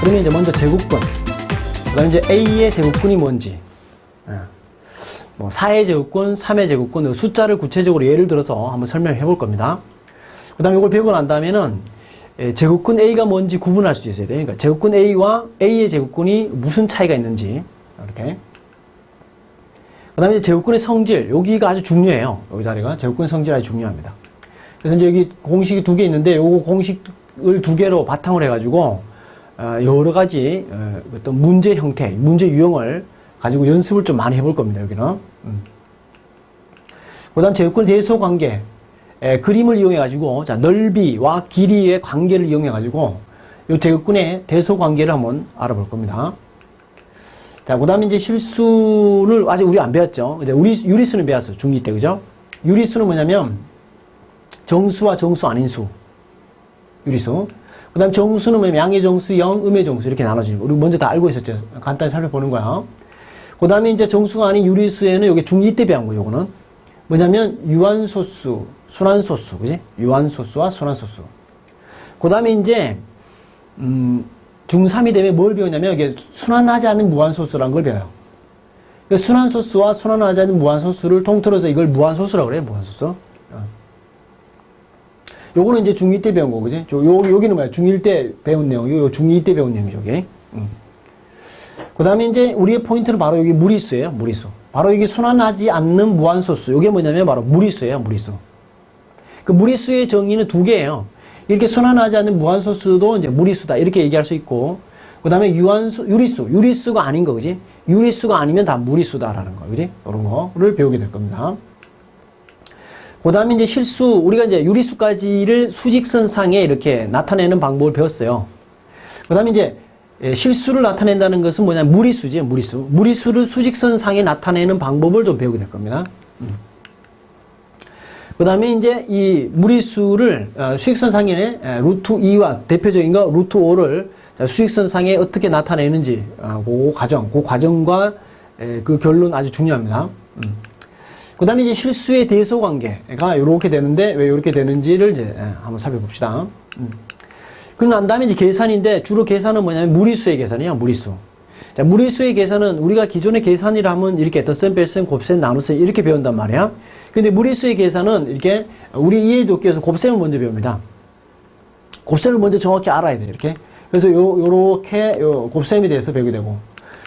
그러면 이제 먼저 제곱근. 그 다음에 이제 A의 제곱근이 뭔지. 예. 뭐 4의 제곱근, 3의 제곱근, 숫자를 구체적으로 예를 들어서 한번 설명해 볼 겁니다. 그 다음에 이걸 배우고 난 다음에는 예, 제곱근 A가 뭔지 구분할 수 있어야 돼요. 그러니까 제곱근 A와 A의 제곱근이 무슨 차이가 있는지. 이렇게. 그 다음에 제곱근의 성질. 여기가 아주 중요해요. 여기 자리가. 제곱근의 성질이 아주 중요합니다. 그래서 이제 여기 공식이 두 개 있는데 요거 공식을 두 개로 바탕을 해가지고 어, 여러 가지 어, 어떤 문제 형태, 문제 유형을 가지고 연습을 좀 많이 해볼 겁니다. 여기는. 음. 그 다음 제곱근 대소 관계. 에, 그림을 이용해 가지고 자 넓이와 길이의 관계를 이용해 가지고 이 제곱근의 대소 관계를 한번 알아볼 겁니다. 자, 그 다음에 이제 실수를 아직 우리 안 배웠죠. 이제 우리 유리수는 배웠어. 중2 때, 그죠? 유리수는 뭐냐면 정수와 정수 아닌 수. 유리수. 그 다음 정수는 뭐냐면 양의 정수, 영, 음의 정수 이렇게 나눠지는 거. 우리 먼저 다 알고 있었죠. 간단히 살펴보는 거야. 그 다음에 이제 정수가 아닌 유리수에는 여기 중2 때 배운 거, 요거는. 뭐냐면 유한소수, 순환소수, 그지? 유한소수와 순환소수. 그 다음에 이제, 음, 중3이 되면 뭘 배우냐면 이게 순환하지 않는 무한소수라는 걸 배워요. 그 순환소수와 순환하지 않는 무한소수를 통틀어서 이걸 무한소수라고 그래요, 무한소수. 어. 요거는 이제 중2 때 배운 거, 그지? 저, 요, 여기는 뭐야? 중1 때 배운 내용, 요 중2 때 배운 내용이죠, 이게. 음. 그 다음에 이제 우리의 포인트는 바로 여기 무리수예요, 무리수. 바로 이게 순환하지 않는 무한소수. 이게 뭐냐면 바로 무리수예요, 무리수. 그 무리수의 정의는 두 개예요. 이렇게 순환하지 않는 무한소수도 이제 무리수다. 이렇게 얘기할 수 있고. 그 다음에 유한수, 유리수. 유리수가 아닌 거, 그지? 유리수가 아니면 다 무리수다라는 거, 그지? 이런 거를 배우게 될 겁니다. 그 다음에 이제 실수, 우리가 이제 유리수까지를 수직선 상에 이렇게 나타내는 방법을 배웠어요. 그 다음에 이제 예, 실수를 나타낸다는 것은 뭐냐, 무리수지, 무리수. 무리수를 수직선 상에 나타내는 방법을 좀 배우게 될 겁니다. 그 다음에 이제 이 무리수를 어, 수직선상에 에, 루트 2와 대표적인 거 루트 5를 수직선상에 어떻게 나타내는지 어, 그 과정, 그 과정과 에, 그 결론 아주 중요합니다. 음. 그 다음에 이제 실수의 대소 관계가 이렇게 되는데 왜 이렇게 되는지를 이제 에, 한번 살펴봅시다. 음. 그난 다음에 이제 계산인데 주로 계산은 뭐냐면 무리수의 계산이에요. 무리수. 자, 무리수의 계산은 우리가 기존의 계산이라 하면 이렇게 덧셈, 뺄셈, 곱셈, 나눗셈 이렇게 배운단 말이야. 근데 무리수의 계산은 이렇게 우리 위해서 곱셈을 먼저 배웁니다. 곱셈을 먼저 정확히 알아야 돼. 이렇게. 그래서 요, 요렇게 요 곱셈에 대해서 배우게 되고.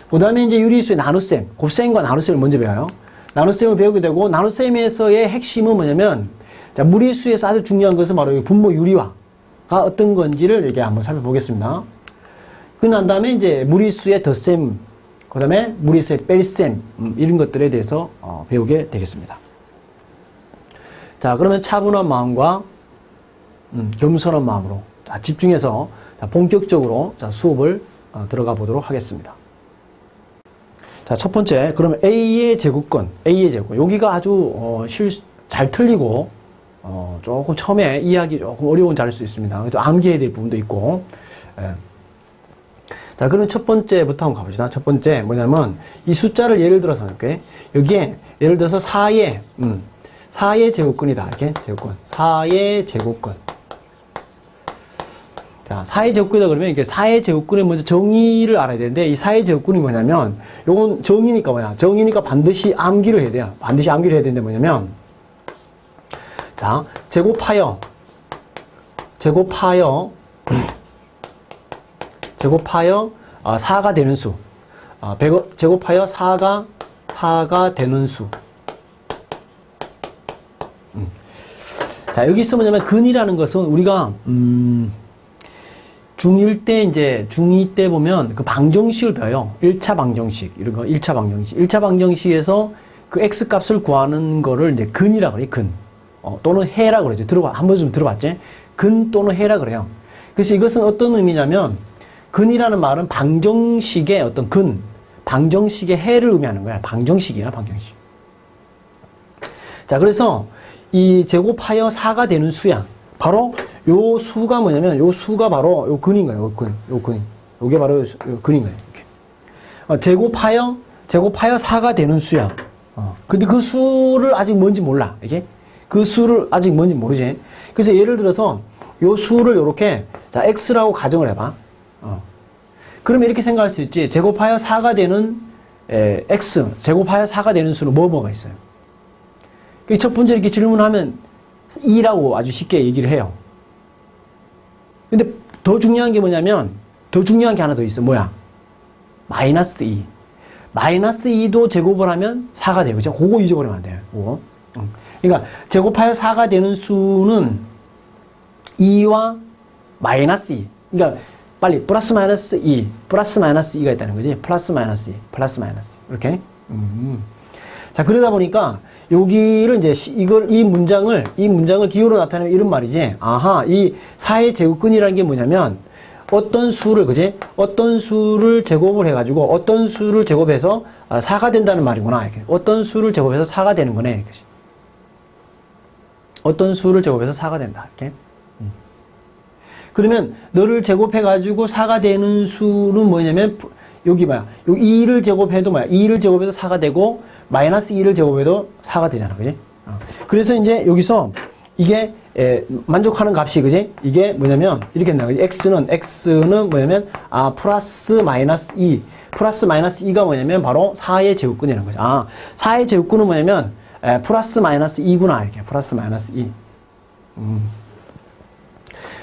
그 다음에 이제 유리수의 나눗셈, 곱셈과 나눗셈을 먼저 배워요. 나눗셈을 배우게 되고, 나눗셈에서의 핵심은 뭐냐면, 자, 무리수에서 아주 중요한 것은 바로 이 분모 유리화가 어떤 건지를 이렇게 한번 살펴보겠습니다. 그난 다음에 이제 무리수의 덧셈, 그 다음에 무리수의 뺄셈, 음, 이런 것들에 대해서 어, 배우게 되겠습니다. 자, 그러면 차분한 마음과 음, 겸손한 마음으로 자, 집중해서 자, 본격적으로 자, 수업을 어, 들어가 보도록 하겠습니다. 자, 첫 번째, 그러면 A의 제곱권, A의 제곱권. 여기가 아주 어, 실, 잘 틀리고 어, 조금 처음에 이해하기 조금 어려운 자리일 수 있습니다. 그래서 암기해야 될 부분도 있고. 예. 자, 그럼 첫 번째부터 한번 가봅시다. 첫 번째 뭐냐면 이 숫자를 예를 들어서 이렇게 여기에 예를 들어서 4의 음, 4의 제곱근이다. 이렇게 제곱근. 4의 제곱근. 자, 4의 제곱근이다 그러면 이게 4의 제곱근의 먼저 정의를 알아야 되는데 이 4의 제곱근이 뭐냐면 요건 정의니까 뭐야? 정의니까 반드시 암기를 해야 돼요. 반드시 암기를 해야 되는데 뭐냐면 자, 제곱하여 제곱하여 제곱하여 어, 4가 되는 수. 어, 배고- 제곱하여 4가 4가 되는 수. 음. 자, 여기서 뭐냐면 근이라는 것은 우리가 음, 중1 때 이제 중2 때 보면 그 방정식을 배워요. 1차 방정식 이런 거 1차 방정식. 1차 방정식에서 그 x 값을 구하는 거를 이제 근이라고 그래요. 근. 어, 또는 해라고 그러죠. 들어봐. 한 번쯤 들어봤지? 근 또는 해라 그래요. 그래서 이것은 어떤 의미냐면 근이라는 말은 방정식의 어떤 근, 방정식의 해를 의미하는 거야. 방정식이야, 방정식. 자, 그래서 이 제곱하여 4가 되는 수야. 바로 요 수가 뭐냐면 요 수가 바로 요 근인 거예요. 요 근, 요 근. 요게 바로 요, 수- 요 근인 거예요. 이렇게. 어, 제곱하여 제곱하여 4가 되는 수야. 어. 근데 그 수를 아직 뭔지 몰라. 이게 그 수를 아직 뭔지 모르지. 그래서 예를 들어서 요 수를 요렇게 자 x라고 가정을 해 봐. 어. 그러면 이렇게 생각할 수 있지. 제곱하여 4가 되는 에, x, 제곱하여 4가 되는 수는 뭐 뭐가 있어요? 그 첫 번째 이렇게 질문하면 2라고 아주 쉽게 얘기를 해요. 근데 더 중요한 게 뭐냐면 더 중요한 게 하나 더 있어. 뭐야? 마이너스 2. 마이너스 2도 제곱을 하면 4가 돼요. 그죠? 그거 잊어버리면 안 돼요. 그거. 응. 그러니까 제곱하여 4가 되는 수는 2와 마이너스 2. 그러니까 빨리 플러스 마이너스 2, 플러스 마이너스 2가 있다는 거지. 플러스 마이너스 2, 플러스 마이너스 2. 이렇게. 음. 자, 그러다 보니까 여기를 이제 시- 이걸 이 문장을 이 문장을 기호로 나타내면 이런 말이지. 아하, 이 4의 제곱근이라는 게 뭐냐면 어떤 수를 그지? 어떤 수를 제곱을 해 가지고 어떤 수를 제곱해서 아, 4가 된다는 말이구나. 이렇게. 어떤 수를 제곱해서 4가 되는 거네. 이렇게. 어떤 수를 제곱해서 4가 된다. 이렇게. 음. 그러면 너를 제곱해 가지고 4가 되는 수는 뭐냐면 여기 뭐야? 요 2를 제곱해도 뭐야? 2를 제곱해도 4가 되고 마이너스 2를 제곱해도 4가 되잖아. 그지? 어. 그래서 이제 여기서 이게 에, 만족하는 값이 그지? 이게 뭐냐면 이렇게. 그지? x는 x는 뭐냐면 아 플러스 마이너스 2 플러스 마이너스 2가 뭐냐면 바로 4의 제곱근이라는 거죠. 아 4의 제곱근은 뭐냐면 에, 플러스 마이너스 2구나 이렇게 플러스 마이너스 2.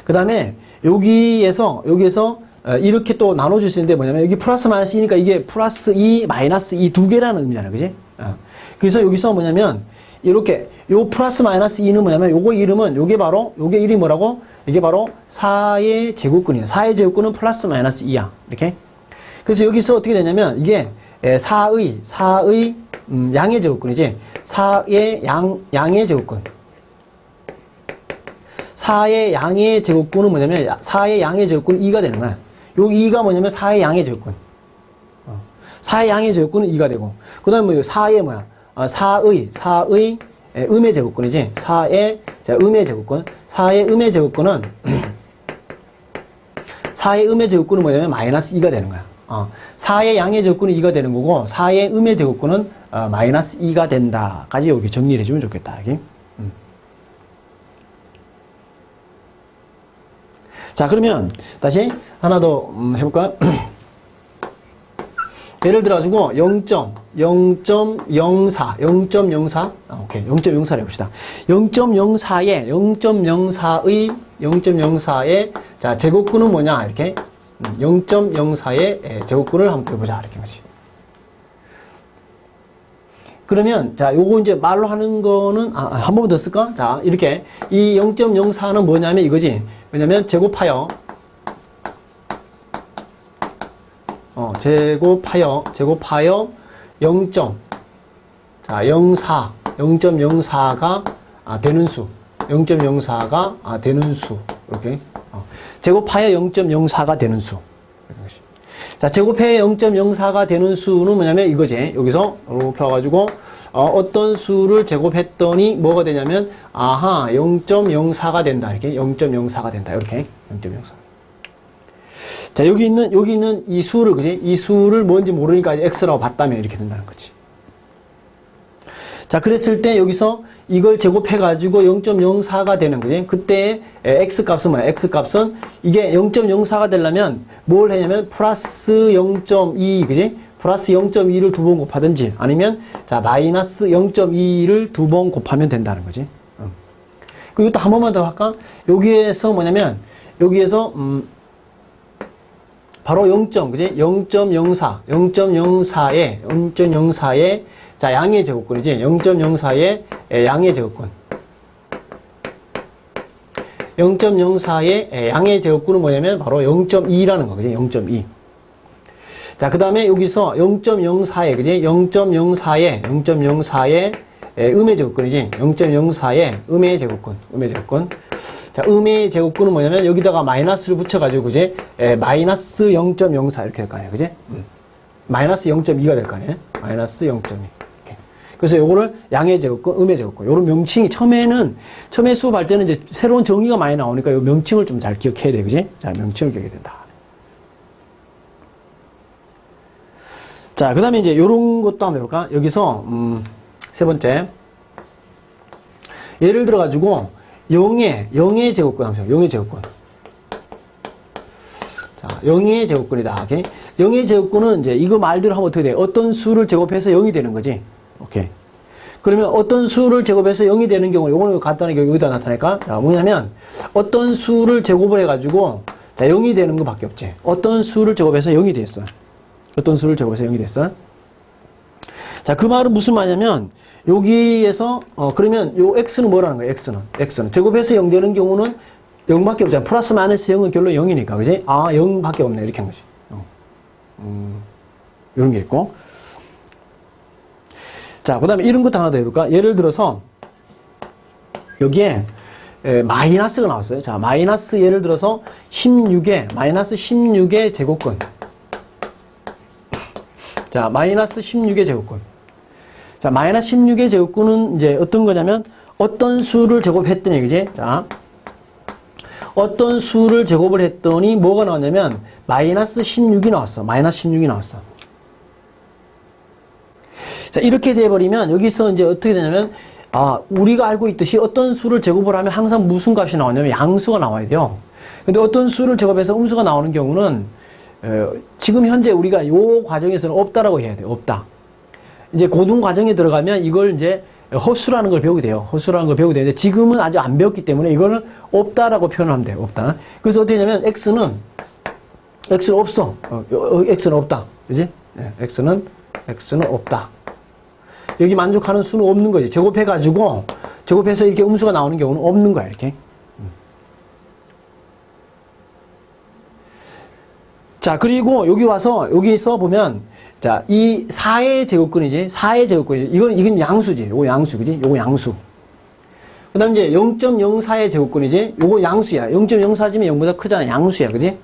그 다음에 여기에서 여기에서 어, 이렇게 또 나눠줄 수 있는데 뭐냐면 여기 플러스 마이너스 2니까 이게 플러스 2 마이너스 2 두 개라는 의미잖아요 그지 어. 그래서 여기서 뭐냐면 이렇게 요 플러스 마이너스 2는 뭐냐면 요거 이름은 요게 바로 요게 이름이 뭐라고? 이게 바로 4의 제곱근이에요. 4의 제곱근은 플러스 마이너스 2야. 이렇게. 그래서 여기서 어떻게 되냐면 이게 4의 4의 음, 양의 제곱근이지. 4의 양 양의 제곱근. 4의 양의 제곱근은 뭐냐면 4의 양의 제곱근은 2가 되는 거야. 요 2가 뭐냐면 4의 양의 제곱근. 어. 4의 양의 제곱근은 2가 되고 그 다음에 뭐 4의 뭐야? 아, 4의 4의 에, 음의 제곱근이지. 4의 자, 음의 제곱근. 4의 음의 제곱근은 4의 음의 제곱근은 뭐냐면 마이너스 2가 되는 거야. 어. 4의 양의 제곱근은 2가 되는 거고 4의 음의 제곱근은 어, 마이너스 2가 된다까지 여기 정리를 해주면 좋겠다. 여기. 자, 그러면 다시 하나 더 음, 해볼까요? 예를 들어가지고 0.0.04, 0.04, 아, 오케이, 0.04를 해봅시다. 0.04에 0.04의 0.04의 자 제곱근은 뭐냐 이렇게 0.04의 제곱근을 한번 해보자 이렇게 하지. 그러면 자 요거 이제 말로 하는 거는 아, 한 번 더 쓸까? 자 이렇게 이 0.04는 뭐냐면 이거지. 왜냐면 제곱하여 어 제곱하여 제곱하여 0. 자 04, 0.04가 아, 되는 수, 0.04가 아, 되는 수 이렇게 어. 제곱하여 0.04가 되는 수. 자, 제곱해 0.04가 되는 수는 뭐냐면 이거지. 여기서 이렇게 와가지고 어, 떤 수를 제곱했더니 뭐가 되냐면 아하 0.04가 된다. 이렇게 0.04가 된다. 이렇게 0.04. 자, 여기 있는 여기 있는 이 수를 그지? 이 수를 뭔지 모르니까 x라고 봤다면 이렇게 된다는 거지. 자, 그랬을 때 여기서 이걸 제곱해가지고 0.04가 되는 거지. 그때 x 값은 뭐야? x 값은 이게 0.04가 되려면 뭘 해냐면 플러스 0.2, 그지? 플러스 0.2를 두 번 곱하든지 아니면 자, 마이너스 0.2를 두 번 곱하면 된다는 거지. 음. 그리고 또한 번만 더 할까? 여기에서 뭐냐면 여기에서 음, 바로 0. 그지? 0.04, 0.04에 0.04에 자 양의 제곱근이지. 0.04의 양의 제곱근. 0.04의 양의 제곱근은 뭐냐면 바로 0.2라는 거지. 0.2. 자, 그 다음에 여기서 0.04에, 그지? 0.04에, 0.04에 음의 제곱근이지. 0.04에 음의 제곱근, 음의 제곱근. 자, 음의 제곱근은 뭐냐면 여기다가 마이너스를 붙여가지고, 그지? 에, 마이너스 0.04 이렇게 될 거 아니야, 그지? 음. 마이너스 0.2가 될 거 아니야? 마이너스 0.2. 이렇게. 그래서 요거를 양의 제곱근, 음의 제곱근. 요런 명칭이 처음에는, 처음에 수업할 때는 이제 새로운 정의가 많이 나오니까 요 명칭을 좀 잘 기억해야 돼, 그지? 자, 명칭을 기억해야 된다. 자, 그 다음에 이제 요런 것도 한번 해 볼까? 여기서, 음, 세 번째. 예를 들어 가지고, 0의, 0의 제곱권 한번 0의 제곱권. 자, 자, 0의 제곱근이다. 오케이? 0의 제곱근은 이제 이거 말대로 하면 어떻게 돼? 어떤 수를 제곱해서 0이 되는 거지. 오케이. 그러면 어떤 수를 제곱해서 0이 되는 경우, 요거는 간단하게 여기다 나타낼까? 자, 뭐냐면, 어떤 수를 제곱을 해 가지고, 자, 0이 되는 거 밖에 없지. 어떤 수를 제곱해서 0이 됐어. 어떤 수를 제곱해서 0이 됐어. 자, 그 말은 무슨 말이냐면, 여기에서, 어, 그러면 요 x는 뭐라는 거야, x는. x는. 제곱해서 0 되는 경우는 0밖에 없잖아. 플러스 마이너스 0은 결론 0이니까, 그지? 아, 0밖에 없네. 이렇게 한 거지. 어. 음, 이런 게 있고. 자, 그 다음에 이런 것도 하나 더 해볼까? 예를 들어서, 여기에, 에, 마이너스가 나왔어요. 자, 마이너스 예를 들어서 16의, 마이너스 16의 제곱근. 자, 마이너스 16의 제곱근. 자, 마이너스 16의 제곱근은 이제 어떤 거냐면, 어떤 수를 제곱했던 얘기지? 자, 어떤 수를 제곱을 했더니 뭐가 나왔냐면, 마이너스 16이 나왔어. 마이너스 16이 나왔어. 자, 이렇게 돼버리면 여기서 이제 어떻게 되냐면, 아, 우리가 알고 있듯이 어떤 수를 제곱을 하면 항상 무슨 값이 나오냐면 양수가 나와야 돼요. 근데 어떤 수를 제곱해서 음수가 나오는 경우는, 어, 지금 현재 우리가 요 과정에서는 없다라고 해야 돼요. 없다. 이제 고등 과정에 들어가면 이걸 이제 허수라는 걸 배우게 돼요. 허수라는 걸 배우게 되는데 지금은 아직 안 배웠기 때문에 이거는 없다라고 표현하면 돼요. 없다. 그래서 어떻게 되냐면 x는 x는 없어. 어, 어, x는 없다. 그지? 네, x는 x는 없다. 여기 만족하는 수는 없는 거지. 제곱해 가지고, 제곱해서 이렇게 음수가 나오는 경우는 없는 거야, 이렇게. 음. 자, 그리고 여기 와서, 여기서 보면, 자, 이 4의 제곱근이지. 4의 제곱근이지. 이건, 이건 양수지. 요거 양수, 그지? 요거 양수. 그 다음 이제 0.04의 제곱근이지. 요거 양수야. 0.04지면 0보다 크잖아. 양수야, 그지?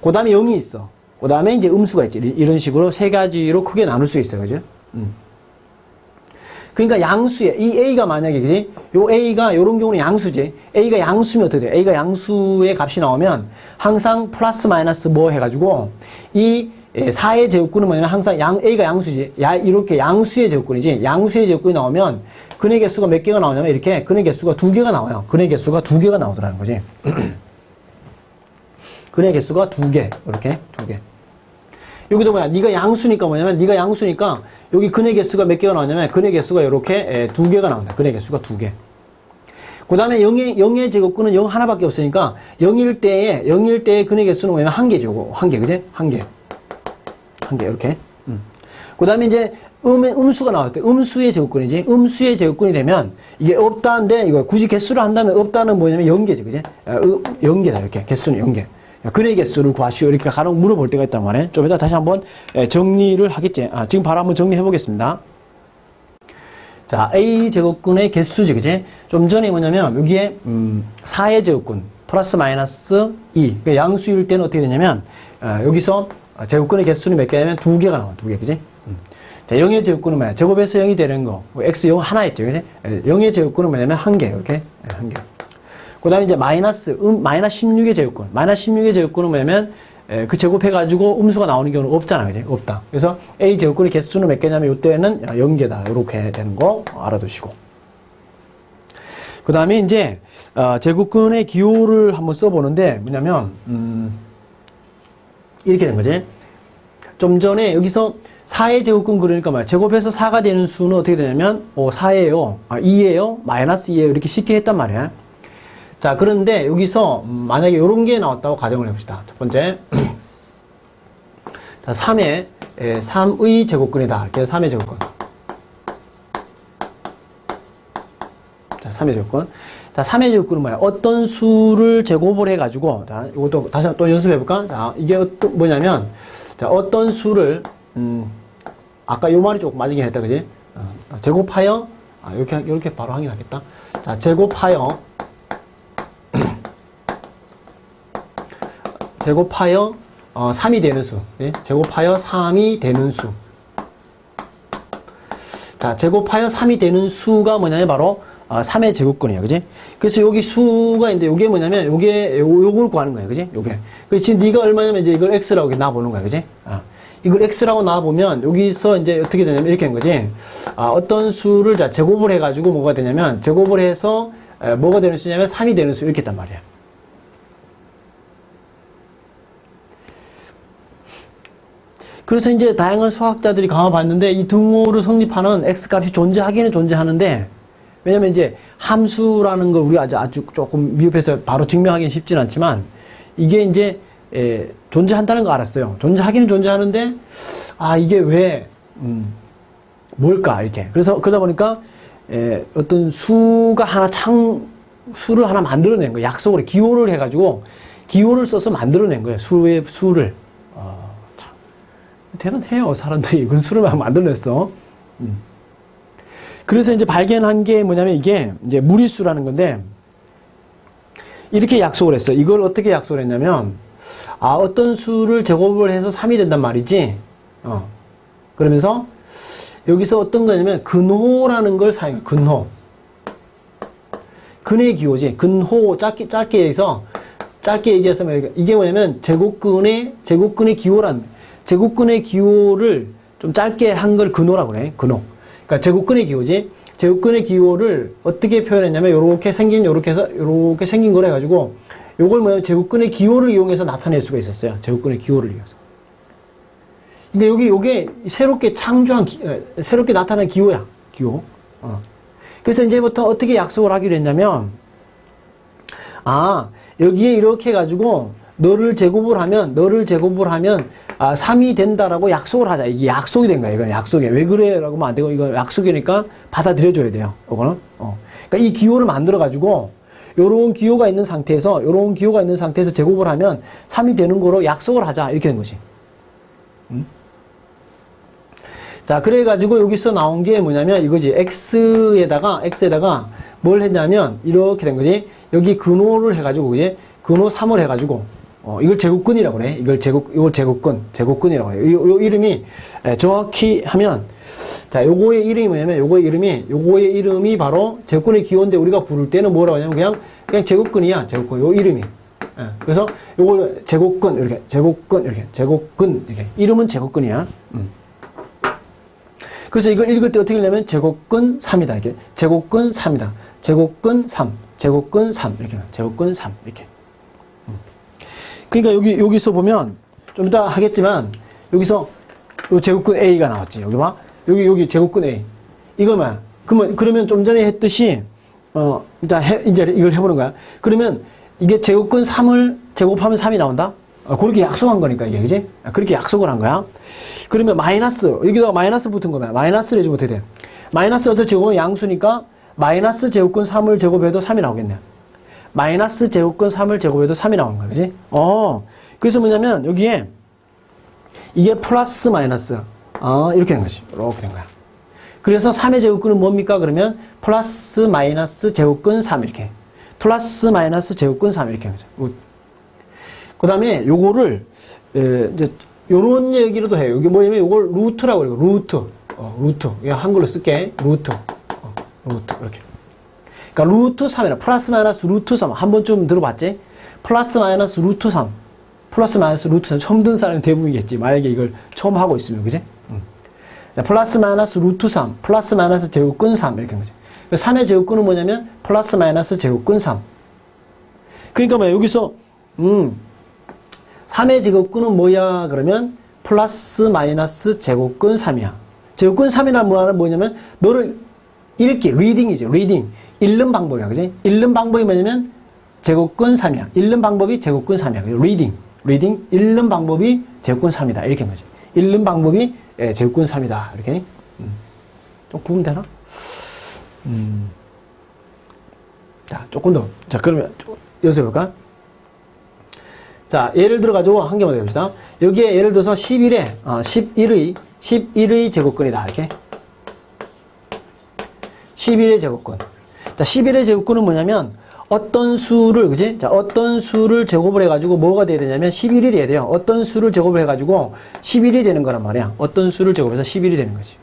그 다음에 0이 있어. 그 다음에 이제 음수가 있지. 이런 식으로 세 가지로 크게 나눌 수 있어, 그죠? 음. 그러니까 양수에 이 a가 만약에 그지? 요 a가 요런 경우는 양수지. a가 양수면 어떻게 돼? a가 양수의 값이 나오면 항상 플러스 마이너스 뭐 해가지고 이 4의 제곱근은 뭐냐면 항상 양 a가 양수지. 야 이렇게 양수의 제곱근이지. 양수의 제곱근이 나오면 근의 개수가 몇 개가 나오냐면 이렇게 근의 개수가 두 개가 나와요. 근의 개수가 두 개가 나오더라는 거지. 근의 개수가 두 개. 이렇게 두 개. 여기도 뭐야? 네가 양수니까 뭐냐면 네가 양수니까 여기 근의 개수가 몇 개가 나오냐면 근의 개수가 이렇게 두 개가 나온다. 근의 개수가 두 개. 그 다음에 0의, 0의 제곱근은 0 하나밖에 없으니까 0일 때에 0일 때의 근의 개수는 뭐냐면 한 개죠. 한 개, 그지? 한 개. 한 개, 이렇게. 음. 그 다음에 이제 음의, 음수가 나왔을 때 음수의 제곱근이지. 음수의 제곱근이 되면 이게 없다인데 이거 굳이 개수를 한다면 없다는 뭐냐면 0개지, 그지? 0개다, 이렇게. 개수는 0개. 근의 개수를 구하시오. 이렇게 간혹 물어볼 때가 있단 말이에요. 좀 이따 다시 한번 정리를 하겠지. 아, 지금 바로 한번 정리해 보겠습니다. 자, A 제곱근의 개수지, 그지? 좀 전에 뭐냐면, 여기에, 음, 4의 제곱근, 플러스 마이너스 2. 그러니까 양수일 때는 어떻게 되냐면, 어, 여기서 제곱근의 개수는 몇 개냐면 두 개가 나와, 두 개, 그지? 음. 자, 0의 제곱근은 뭐야? 제곱에서 0이 되는 거. x 0 하나 있죠, 그지? 0의 제곱근은 뭐냐면 한 개, 이렇게. 한 개. 그 다음에 이제 마이너스, 음, 마이너스 16의 제곱근. 마이너스 16의 제곱근은 뭐냐면, 에, 그 제곱해가지고 음수가 나오는 경우는 없잖아. 그지? 없다. 그래서 A 제곱근의 개수는 몇 개냐면, 이때는 0개다. 이렇게 되는 거 알아두시고. 그 다음에 이제, 어, 제곱근의 기호를 한번 써보는데, 뭐냐면, 음, 이렇게 된 거지. 좀 전에 여기서 4의 제곱근 그러니까 뭐야. 제곱해서 4가 되는 수는 어떻게 되냐면, 어, 4예요. 아, 2예요. 마이너스 2예요. 이렇게 쉽게 했단 말이야. 자, 그런데 여기서 음, 만약에 이런 게 나왔다고 가정을 해봅시다. 첫 번째. 자, 3의, 3의 제곱근이다. 그래서 3의 제곱근. 자, 3의 제곱근. 자, 3의 제곱근은 뭐야? 어떤 수를 제곱을 해가지고, 자, 이것도 다시 또 연습해볼까? 자, 이게 어떤, 뭐냐면, 자, 어떤 수를, 음, 아까 요 말이 조금 맞으긴 했다, 그지? 어, 제곱하여, 아, 이렇게, 이렇게 바로 확인하겠다. 자, 제곱하여, 제곱하여 어, 3이 되는 수. 예? 제곱하여 3이 되는 수. 자, 제곱하여 3이 되는 수가 뭐냐면 바로 어, 3의 제곱근이에요. 그지? 그래서 여기 수가 있는데 요게 뭐냐면 요게 요, 요걸 구하는 거예요. 그지? 요게. 그래서 지금 네가 얼마냐면 이제 이걸 x라고 이렇게 놔 보는 거야. 그지? 아. 이걸 x라고 놔 보면 여기서 이제 어떻게 되냐면 이렇게 한 거지. 아, 어떤 수를 자 제곱을 해 가지고 뭐가 되냐면 제곱을 해서 에, 뭐가 되는 수냐면 3이 되는 수 이렇게 했단 말이야. 그래서 이제 다양한 수학자들이 감아봤는데 이 등호를 성립하는 x 값이 존재하기는 존재하는데 왜냐면 이제 함수라는 걸 우리가 아주, 아주 조금 미흡해서 바로 증명하기는 쉽진 않지만 이게 이제 에, 존재한다는 거 알았어요. 존재하기는 존재하는데 아 이게 왜 음, 뭘까 이렇게 그래서 그러다 보니까 에, 어떤 수가 하나 창 수를 하나 만들어낸 거예요. 약속을 기호를 해가지고 기호를 써서 만들어낸 거예요. 수의 수를 어, 참 대단해요 사람들이 그런 수를 막 만들어냈어. 음. 그래서 이제 발견한 게 뭐냐면 이게 이제 무리수라는 건데 이렇게 약속을 했어. 이걸 어떻게 약속을 했냐면 아 어떤 수를 제곱을 해서 3이 된단 말이지. 어. 그러면서 여기서 어떤 거냐면 근호라는 걸 사용해. 근호. 근의 기호지. 근호 짧게 짧게 해서 짧게 얘기해서 이게 뭐냐면 제곱근의 제곱근의 기호란 제곱근의 기호를 좀 짧게 한 걸 근호라고 그래. 근호. 그러니까 제곱근의 기호지. 제곱근의 기호를 어떻게 표현했냐면 요렇게 생긴 요렇게 해서 요렇게 생긴 걸 해가지고 요걸 뭐냐면 제곱근의 기호를 이용해서 나타낼 수가 있었어요. 제곱근의 기호를 이용해서. 근데 여기 요게 새롭게 창조한 기, 에, 새롭게 나타난 기호야. 기호. 어. 그래서 이제부터 어떻게 약속을 하기로 했냐면 아 여기에 이렇게 해가지고 너를 제곱을 하면 너를 제곱을 하면 아 3이 된다라고 약속을 하자. 이게 약속이 된 거야 이건 약속이 왜 그래 라고 하면 안 되고 이거 약속이니까 받아들여줘야 돼요 이거는. 어. 그러니까 이 기호를 만들어 가지고 요런 기호가 있는 상태에서 요런 기호가 있는 상태에서 제곱을 하면 3이 되는 거로 약속을 하자 이렇게 된 거지. 음? 자 그래가지고 여기서 나온 게 뭐냐면 이거지. x에다가 x에다가 뭘 했냐면 이렇게 된 거지. 여기 근호를 해가지고 그지? 근호 3을 해가지고 어 이걸 제곱근이라고 그래 이걸 제곱 이걸 제곱근 제곱근이라고 그래 요, 요 이름이 에, 정확히 하면 자 요거의 이름이 뭐냐면 요거의 이름이 요거의 이름이 바로 제곱근의 기호인데 우리가 부를 때는 뭐라고 하냐면 그냥 그냥 제곱근이야 제곱근 요 이름이 예, 그래서 요거 제곱근 이렇게 제곱근 이렇게 제곱근 이렇게 이름은 제곱근이야 음. 그래서 이걸 읽을 때 어떻게 읽냐면 제곱근 3이다. 이렇게. 제곱근 3이다. 제곱근 3. 제곱근 3. 이렇게. 제곱근 3. 이렇게. 음. 그러니까 여기, 여기서 보면 좀 이따 하겠지만 여기서 요 제곱근 A가 나왔지. 여기 봐. 여기, 여기 제곱근 A. 이거 뭐야? 그러면, 그러면 좀 전에 했듯이 어, 이제, 해, 이제 이걸 해보는 거야. 그러면 이게 제곱근 3을 제곱하면 3이 나온다? 어, 그렇게 약속한 거니까 이게, 그지? 그렇게 약속을 한 거야. 그러면 마이너스, 여기다가 마이너스 붙은 거면 마이너스를 해주면 어떻게 돼? 마이너스 어떻게 제곱하면 양수니까 마이너스 제곱근 3을 제곱해도 3이 나오겠네. 마이너스 제곱근 3을 제곱해도 3이 나오는 거야, 그지? 어, 그래서 뭐냐면 여기에 이게 플러스 마이너스, 어, 이렇게 된 거지. 이렇게 된 거야. 그래서 3의 제곱근은 뭡니까? 그러면 플러스 마이너스 제곱근 3 이렇게. 플러스 마이너스 제곱근 3 이렇게 한 거죠. 그 다음에 요거를 에, 이제 요런 얘기로도 해요. 이게 뭐냐면 요걸 루트라고 그래요. 루트. 어, 루트. 한글로 쓸게. 루트. 어, 루트. 이렇게. 그러니까 루트 3이라 플러스 마이너스 루트 3. 한 번쯤 들어봤지? 플러스 마이너스 루트 3. 플러스 마이너스 루트 3. 처음 듣는 사람이 대부분이겠지. 만약에 이걸 처음 하고 있으면. 그지? 음. 자, 플러스 마이너스 루트 3. 플러스 마이너스 제곱근 3. 이렇게 한 거지. 3의 제곱근은 뭐냐면 플러스 마이너스 제곱근 3. 그러니까 뭐 여기서 음 3의 제곱근은 뭐야? 그러면 플러스 마이너스 제곱근 3이야. 제곱근 3이란 뭐냐면 뭐냐면 너를 읽기, 리딩이죠. 리딩. 읽는 방법이야. 그지? 읽는 방법이 뭐냐면 제곱근 3이야. 읽는 방법이 제곱근 3이야. 리딩. 리딩. 읽는 방법이 제곱근 3이다. 이렇게 한 거지. 읽는 방법이 예, 제곱근 3이다. 이렇게. 음. 좀 구분 되나? 음. 자, 조금 더. 자, 그러면 여기서 볼까? 자, 예를 들어 가지고 한 개만 더 해봅시다. 여기에 예를 들어서 11의, 어, 11의, 11의 제곱근이다. 이렇게. 11의 제곱근. 자, 11의 제곱근은 뭐냐면 어떤 수를, 그지? 자, 어떤 수를 제곱을 해가지고 뭐가 돼야 되냐면 11이 돼야 돼요. 어떤 수를 제곱을 해가지고 11이 되는 거란 말이야. 어떤 수를 제곱해서 11이 되는 거지.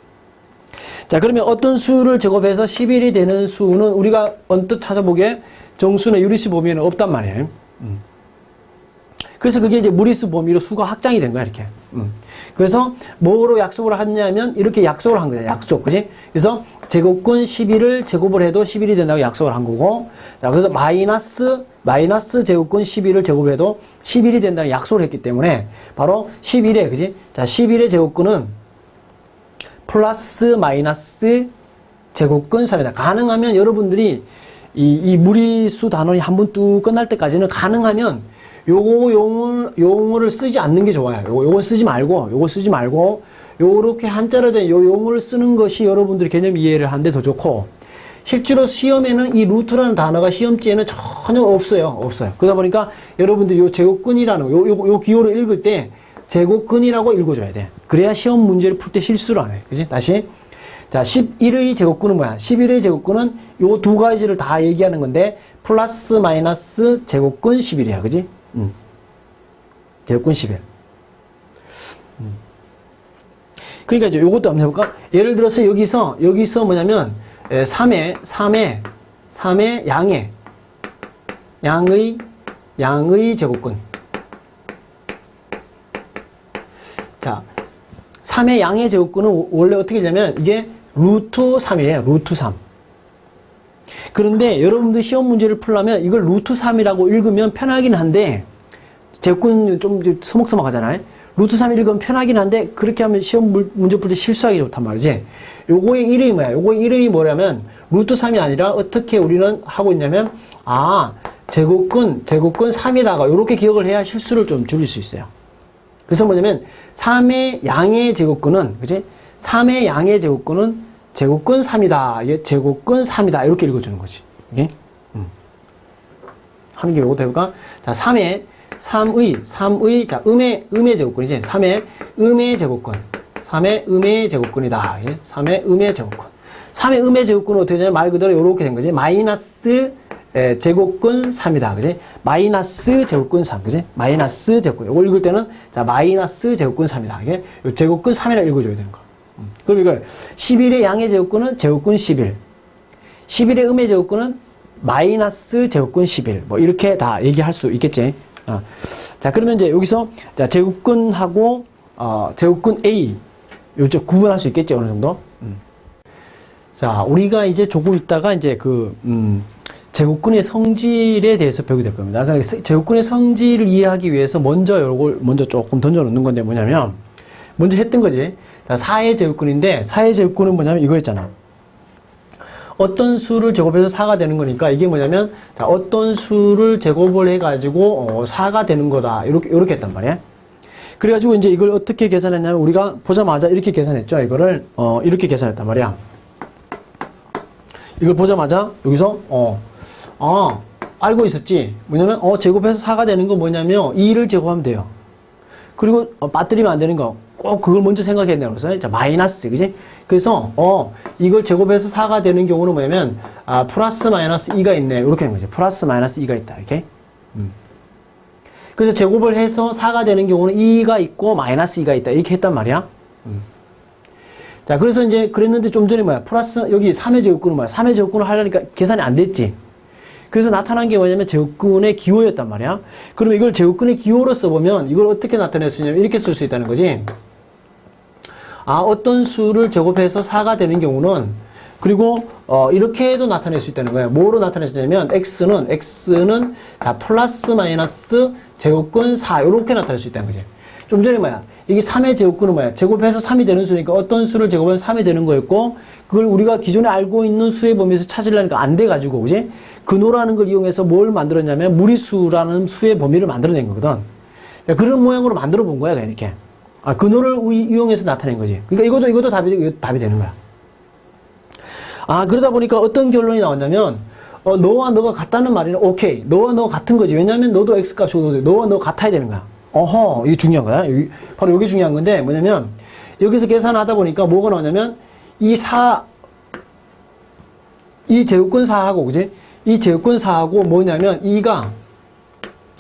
자, 그러면 어떤 수를 제곱해서 11이 되는 수는 우리가 언뜻 찾아보기에 정수나 유리수 보면 없단 말이에요. 음. 그래서 그게 이제 무리수 범위로 수가 확장이 된 거야, 이렇게. 음. 그래서 뭐로 약속을 하냐면 이렇게 약속을 한 거야, 약속. 그지? 그래서 제곱근 11을 제곱을 해도 11이 된다고 약속을 한 거고. 자, 그래서 마이너스, 마이너스 제곱근 11을 제곱을 해도 11이 된다는 약속을 했기 때문에 바로 11의, 그지? 자, 11의 제곱근은 플러스 마이너스 제곱근 3이다. 가능하면 여러분들이 이, 이 무리수 단원이 한 번 뚝 끝날 때까지는 가능하면 요거 용을, 용어를 쓰지 않는 게 좋아요. 요거, 요거 쓰지 말고, 요거 쓰지 말고, 요렇게 한자로 된 요 용어를 쓰는 것이 여러분들이 개념 이해를 하는데 더 좋고, 실제로 시험에는 이 루트라는 단어가 시험지에는 전혀 없어요. 없어요. 그러다 보니까 여러분들이 요 제곱근이라는, 요, 요, 요 기호를 읽을 때 제곱근이라고 읽어줘야 돼. 그래야 시험 문제를 풀 때 실수를 안 해. 그지? 다시. 자, 11의 제곱근은 뭐야? 11의 제곱근은 요 두 가지를 다 얘기하는 건데, 플러스 마이너스 제곱근 11이야. 그지? 음. 제곱근 11. 음. 그러니까 이제 요것도 한번 해볼까? 예를 들어서 여기서, 여기서 뭐냐면, 3의, 3의, 3의 양의, 양의, 양의 제곱근. 자, 3의 양의 제곱근은 원래 어떻게 되냐면 이게 루트 3이에요. 루트 3. 그런데 여러분들 시험 문제를 풀려면 이걸 루트 3이라고 읽으면 편하긴 한데 제곱근 좀 서먹서먹 하잖아요. 루트 3 읽으면 편하긴 한데 그렇게 하면 시험 물- 문제 풀 때 실수하기 좋단 말이지. 요거의 이름이 뭐야? 요거의 이름이 뭐냐면 루트 3이 아니라 어떻게 우리는 하고 있냐면 아 제곱근 제곱근 3이다가 이렇게 기억을 해야 실수를 좀 줄일 수 있어요. 그래서 뭐냐면 3의 양의 제곱근은 그지? 3의 양의 제곱근은 제곱근 3이다. 이게 제곱근 3이다. 이렇게 읽어주는 거지. 이게 음. 하는 게 요것도 해볼까? 자, 3의 3의 3의 자 음의 음의 제곱근이지. 3의 음의 제곱근. 3의 음의 제곱근이다. 이게 3의 음의 제곱근. 3의 음의 제곱근은 어떻게 되냐면 말 그대로 이렇게 된 거지. 마이너스 에, 제곱근 3이다. 그지? 마이너스 제곱근 3. 그지? 마이너스 제곱근. 이걸 읽을 때는 자, 마이너스 제곱근 3이다. 이게 요 제곱근 3이라 읽어줘야 되는 거. 이걸 11의 양의 제곱근은 제곱근 11. 11의 음의 제곱근은 마이너스 제곱근 11. 뭐 이렇게 다 얘기할 수 있겠지. 어. 자, 그러면 이제 여기서 자, 제곱근하고 어, 제곱근 A 요쪽 구분할 수 있겠지 어느 정도. 음. 자, 우리가 이제 조금 있다가 이제 그 음, 제곱근의 성질에 대해서 배우게 될 겁니다. 그러니까 세- 제곱근의 성질을 이해하기 위해서 먼저 이걸 먼저 조금 던져 놓는 건데 뭐냐면 먼저 했던 거지. 자, 4의 제곱근인데 4의 제곱근은 뭐냐면 이거였잖아. 어떤 수를 제곱해서 4가 되는 거니까 이게 뭐냐면 자, 어떤 수를 제곱을 해가지고 어, 4가 되는 거다. 이렇게 이렇게 했단 말이야. 그래가지고 이제 이걸 어떻게 계산했냐면 우리가 보자마자 이렇게 계산했죠. 이거를 어, 이렇게 계산했단 말이야. 이걸 보자마자 여기서 어, 아 알고 있었지. 뭐냐면 어 제곱해서 4가 되는 건 뭐냐면 2를 제곱하면 돼요. 그리고 어, 빠뜨리면 안 되는 거. 꼭 그걸 먼저 생각했네요. 그래서 자 마이너스 그지? 그래서 어 이걸 제곱해서 4가 되는 경우는 뭐냐면 아 플러스 마이너스 2가 있네. 이렇게 하는 거죠. 플러스 마이너스 2가 있다. 이렇게. 음. 그래서 제곱을 해서 4가 되는 경우는 2가 있고 마이너스 2가 있다. 이렇게 했단 말이야. 음. 자, 그래서 이제 그랬는데 좀 전에 뭐야? 플러스 여기 3의 제곱근은 뭐야? 3의 제곱근을 하려니까 계산이 안 됐지. 그래서 나타난 게 뭐냐면 제곱근의 기호였단 말이야. 그럼 이걸 제곱근의 기호로 써보면 이걸 어떻게 나타낼 수 있냐면 이렇게 쓸 수 있다는 거지. 아, 어떤 수를 제곱해서 4가 되는 경우는 그리고 어, 이렇게 해도 나타낼 수 있다는 거예요. 뭐로 나타낼 수 있냐면 x는 x는 자 플러스 마이너스 제곱근 4 이렇게 나타낼 수 있다는 거지. 좀 전에 뭐야? 이게 3의 제곱근은 뭐야? 제곱해서 3이 되는 수니까 어떤 수를 제곱하면 3이 되는 거였고 그걸 우리가 기존에 알고 있는 수의 범위에서 찾으려니까 안 돼 가지고 그지? 근호라는 걸 이용해서 뭘 만들었냐면 무리수라는 수의 범위를 만들어낸 거거든. 자, 그런 모양으로 만들어 본 거야, 이렇게. 아, 근호를 이- 이용해서 나타낸 거지. 그러니까 이것도 이것도 답이 답이 되는 거야. 아, 그러다 보니까 어떤 결론이 나왔냐면, 어, 너와 너가 같다는 말이는 오케이. 너와 너 같은 거지. 왜냐면 너도 x 값이고 너도 너와 너 같아야 되는 거야. 어허, 이게 중요한 거야. 여기, 바로 이게 중요한 건데, 뭐냐면, 여기서 계산하다 보니까 뭐가 나오냐면, 이 4, 이 제곱근 4하고, 그지? 이 제곱근 4하고 뭐냐면, 2가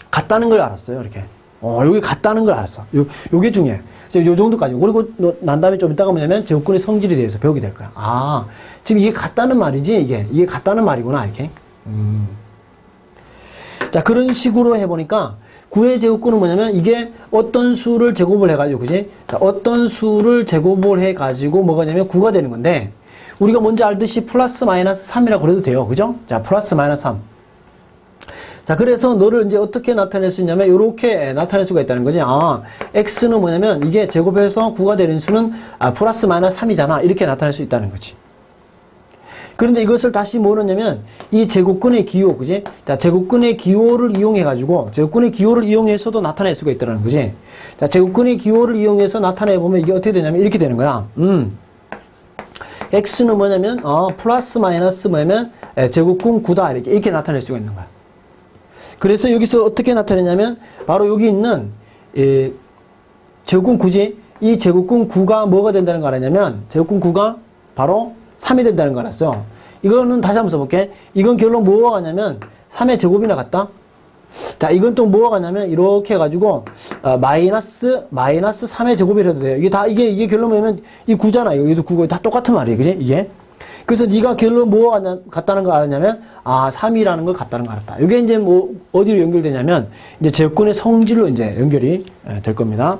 같다는 걸 알았어요. 이렇게. 어, 여기 같다는 걸 알았어. 요, 요게 중요해. 이제 요 정도까지. 그리고 너- 난 다음에 좀 이따가 뭐냐면 제곱근의 성질에 대해서 배우게 될 거야. 아, 지금 이게 같다는 말이지? 이게. 이게 같다는 말이구나. 이렇게. 음. 자, 그런 식으로 해보니까 9의 제곱근은 뭐냐면 이게 어떤 수를 제곱을 해가지고 그지? 자, 어떤 수를 제곱을 해가지고 뭐가 냐면 9가 되는 건데 우리가 먼저 알듯이 플러스 마이너스 3이라고 그래도 돼요. 그죠? 자, 플러스 마이너스 3. 자, 그래서 너를 이제 어떻게 나타낼 수 있냐면, 이렇게 나타낼 수가 있다는 거지. 아, x는 뭐냐면, 이게 제곱해서 9가 되는 수는, 아, 플러스 마이너스 3이잖아. 이렇게 나타낼 수 있다는 거지. 그런데 이것을 다시 뭐냐면, 이 제곱근의 기호, 그지? 자, 제곱근의 기호를 이용해가지고, 제곱근의 기호를 이용해서도 나타낼 수가 있다는 거지. 자, 제곱근의 기호를 이용해서 나타내보면 이게 어떻게 되냐면, 이렇게 되는 거야. 음. x는 뭐냐면, 어, 플러스 마이너스 뭐냐면, 에, 제곱근 9다. 이렇게, 이렇게 나타낼 수가 있는 거야. 그래서 여기서 어떻게 나타내냐면 바로 여기 있는 이 제곱근 9지 이 제곱근 9가 뭐가 된다는 거 알았냐면 제곱근 9가 바로 3이 된다는 거 알았어. 이거는 다시 한번 써볼게. 이건 결론 뭐가 같냐면 3의 제곱이나 같다? 자 이건 또 뭐가 같냐면 이렇게 해가지고 어, 마이너스 마이너스 3의 제곱이라도 돼요. 이게 다 이게 이게 결론 뭐냐면 이 9잖아. 여기도 9고 다 똑같은 말이에요. 그지? 이게 그래서 네가 결론 같냐- 같다는 걸 알았냐면 아 3이라는 걸 같다는 걸 알았다. 이게 이제 뭐 어디로 연결되냐면 이제 제곱근의 성질로 이제 연결이 예, 될 겁니다.